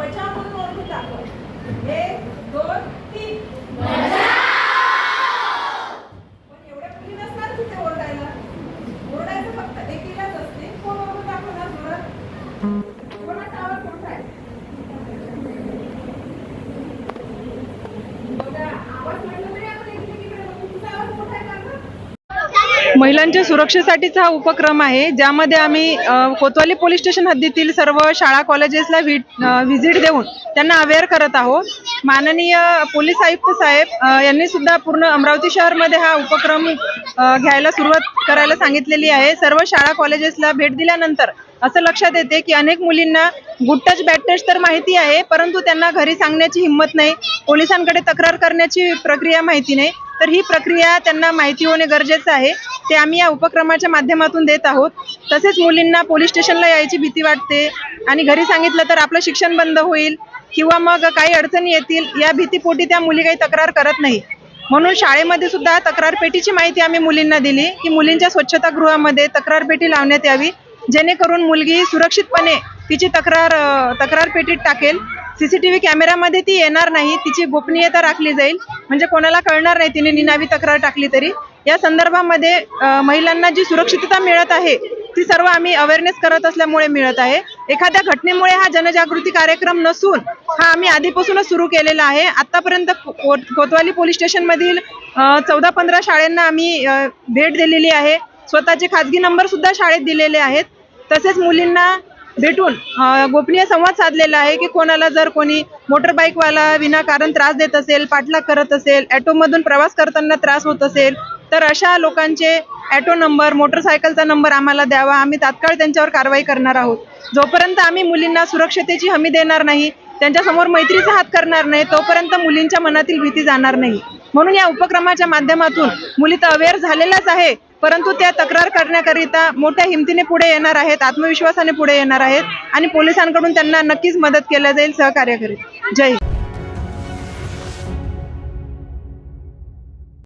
बचाव म्हणून ओरडून दाखव एक दोन तीन. पण एवढ्या मुली नसणार तिथे ओरडायला. ओरडायचं फक्त एकीलाच असते. कोण ओरडून दाखवणार जोरात? महिलांच्या सुरक्षेसाठीचा हा उपक्रम आहे ज्यामध्ये आम्ही कोतवाली पोलीस स्टेशन हद्दीतील सर्व शाळा कॉलेजेसला व्हिजिट देऊन त्यांना अवेअर करत आहोत. माननीय पोलीस आयुक्त साहेब यांनी सुद्धा पूर्ण अमरावती शहरमध्ये हा उपक्रम घ्यायला सुरुवात करायला सांगितलेली आहे. सर्व शाळा कॉलेजेसला भेट दिल्यानंतर असं लक्षात येते की अनेक मुलींना गुड टच बॅड टच तर माहिती आहे परंतु त्यांना घरी सांगण्याची हिंमत नाही पोलिसांकडे तक्रार करण्याची प्रक्रिया माहिती नाही. तर ही प्रक्रिया त्यांना माहिती होणे गरजेचं आहे. ते आम्ही या उपक्रमाच्या माध्यमातून देत आहोत. तसेच मुलींना पोलीस स्टेशनला यायची भीती वाटते आणि घरी सांगितलं तर आपलं शिक्षण बंद होईल किंवा मग काही अडचणी येतील या भीतीपोटी त्या मुली काही तक्रार करत नाही. म्हणून शाळेमध्ये सुद्धा तक्रार पेटीची माहिती आम्ही मुलींना दिली की मुलींच्या स्वच्छतागृहामध्ये तक्रार पेटी लावण्यात यावी जेणेकरून मुलगी सुरक्षितपणे तिची तक्रार तक्रार पेटीत टाकेल. सीसीटीव्ही कॅमेरामध्ये ती येणार नाही तिची गोपनीयता राखली जाईल. म्हणजे कोणाला कळणार नाही तिने निनावी तक्रार टाकली तरी. या संदर्भामध्ये महिलांना जी सुरक्षितता मिळत आहे ती सर्व आम्ही अवेअरनेस करत असल्यामुळे मिळत आहे. एखाद्या घटनेमुळे हा जनजागृती कार्यक्रम नसून हा आम्ही आधीपासूनच सुरू केलेला आहे. आतापर्यंत कोतवाली पोलीस स्टेशनमधील चौदा पंधरा शाळांना आम्ही भेट दिलेली आहे. स्वतःचे खाजगी नंबर सुद्धा शाळेत दिलेले आहेत. तसेच मुलींना भेटून गोपनीय संवाद साधलेला आहे की कोणाला जर कोणी मोटरबाईकवाला विनाकारण त्रास देत असेल पाठलाग करत असेल ॲटोमधून प्रवास करताना त्रास होत असेल तर अशा लोकांचे ॲटो नंबर मोटरसायकलचा नंबर आम्हाला द्यावा. आम्ही तात्काळ त्यांच्यावर कारवाई करणार आहोत. जोपर्यंत आम्ही मुलींना सुरक्षतेची हमी देणार नाही त्यांच्यासमोर मैत्रीचा हात करणार नाही तोपर्यंत मुलींच्या मनातील भीती जाणार नाही. म्हणून या उपक्रमाच्या माध्यमातून मुली तर अवेअर झालेल्याच आहे परंतु त्या तक्रार करण्याकरिता मोठ्या हिमतीने पुढे येणार आहेत आत्मविश्वासाने पुढे येणार आहेत आणि पोलिसांकडून त्यांना नक्कीच मदत केल्या जाईल सहकार्य करीत जय हिंद.